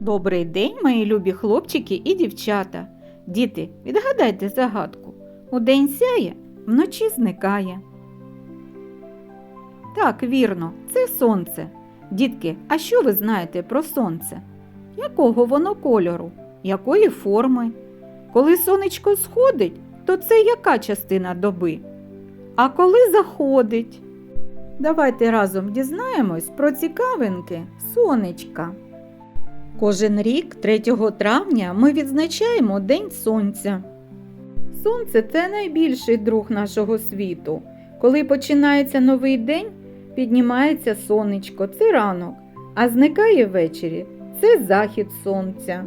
Добрий день, мої любі хлопчики і дівчата. Діти, відгадайте загадку. Удень сяє, вночі зникає. Так, вірно, це сонце. Дітки, а що ви знаєте про сонце? Якого воно кольору? Якої форми? Коли сонечко сходить, то це яка частина доби? А коли заходить? Давайте разом дізнаємось про цікавинки сонечка. Кожен рік, 3 травня, ми відзначаємо День Сонця. Сонце це найбільший друг нашого світу. Коли починається новий день, піднімається сонечко, це ранок, а зникає ввечері це захід сонця.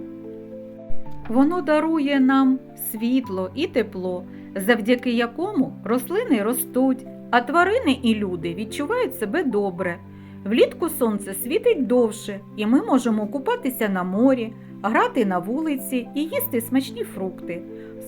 Воно дарує нам світло і тепло, завдяки якому рослини ростуть, а тварини і люди відчувають себе добре. Влітку сонце світить довше, і ми можемо купатися на морі, грати на вулиці і їсти смачні фрукти.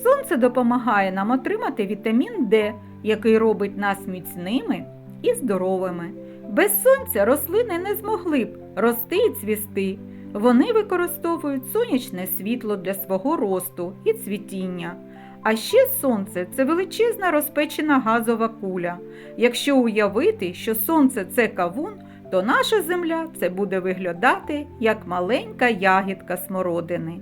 Сонце допомагає нам отримати вітамін Д, який робить нас міцними і здоровими. Без сонця рослини не змогли б рости і цвісти. Вони використовують сонячне світло для свого росту і цвітіння. А ще сонце це величезна розпечена газова куля. Якщо уявити, що сонце це кавун, то наша земля це буде виглядати як маленька ягідка смородини.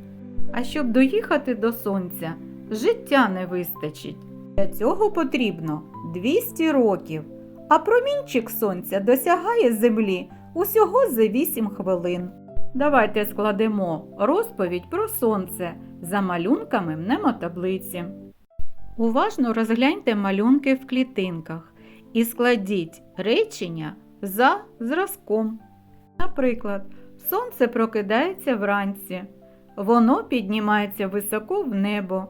А щоб доїхати до сонця, життя не вистачить. Для цього потрібно 200 років, а промінчик сонця досягає землі усього за 8 хвилин. Давайте складемо розповідь про сонце за малюнками мнемотаблиці. Уважно розгляньте малюнки в клітинках і складіть речення за зразком. Наприклад, сонце прокидається вранці, воно піднімається високо в небо.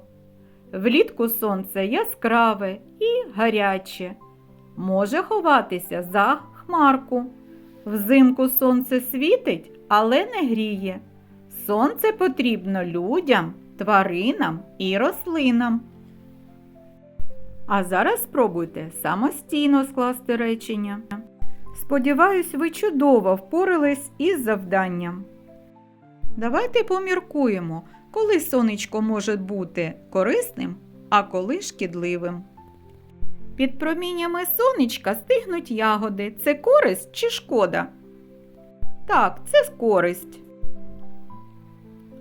Влітку сонце яскраве і гаряче, може ховатися за хмарку. Взимку сонце світить, але не гріє. Сонце потрібно людям, тваринам і рослинам. А зараз спробуйте самостійно скласти речення. Сподіваюсь, ви чудово впорались із завданням. Давайте поміркуємо, коли сонечко може бути корисним, а коли шкідливим. Під проміннями сонечка стигнуть ягоди. Це користь чи шкода? Так, це користь.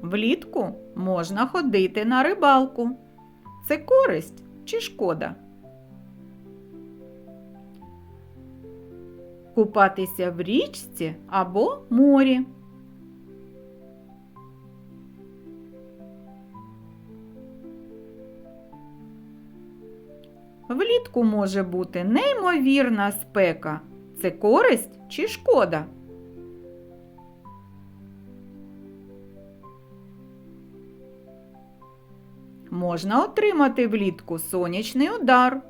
Влітку можна ходити на рибалку. Це користь чи шкода? Купатися в річці або морі. Влітку може бути неймовірна спека. Це користь чи шкода? Можна отримати влітку сонячний удар.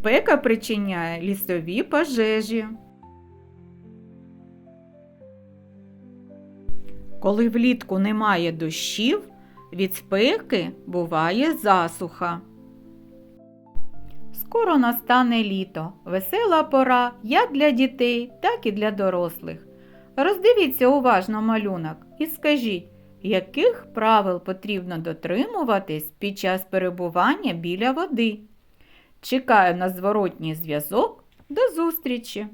Спека причиняє лісові пожежі. Коли влітку немає дощів, від спеки буває засуха. Скоро настане літо, весела пора як для дітей, так і для дорослих. Роздивіться уважно малюнок і скажіть, яких правил потрібно дотримуватись під час перебування біля води. Чекаю на зворотній зв'язок. До зустрічі!